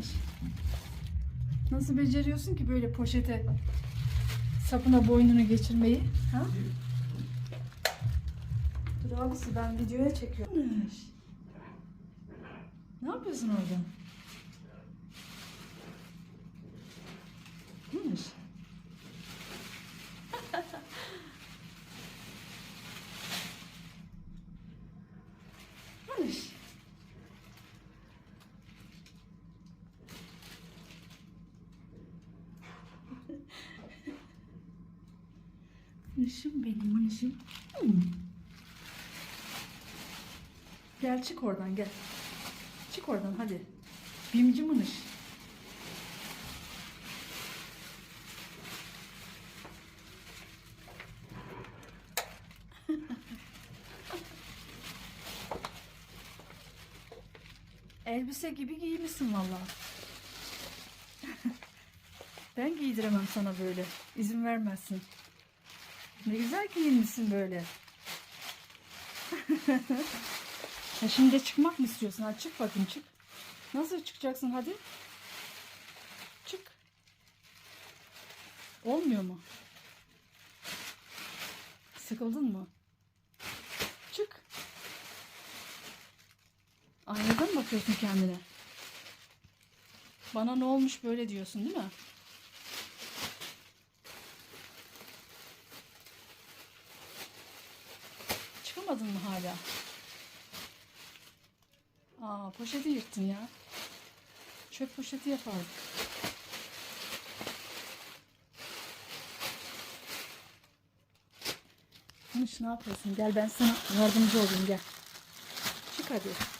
Münir. Nasıl beceriyorsun ki böyle poşete sapına boynunu geçirmeyi? Ha? Dur abisi ben videoya çekiyorum. Ne yapıyorsun orada? Münir. Münir. Mınışım benim. Hmm. Gel çık oradan gel. Çık oradan hadi. Bimci mınış. Elbise gibi giymişsin vallahi. ben giydiremem sana böyle. İzin vermezsin. Ne güzel giyinmişsin böyle. ha şimdi çıkmak mı istiyorsun? Hadi çık bakayım çık. Nasıl çıkacaksın hadi? Çık. Olmuyor mu? Sıkıldın mı? Çık. Aynadan bakıyorsun kendine? Bana ne olmuş böyle diyorsun değil mi? Çıkamadın mı hala? Aa poşeti yırttın ya. Çöp poşeti yapardık. Konuş ne yapıyorsun? Gel ben sana yardımcı olayım gel. Çık hadi.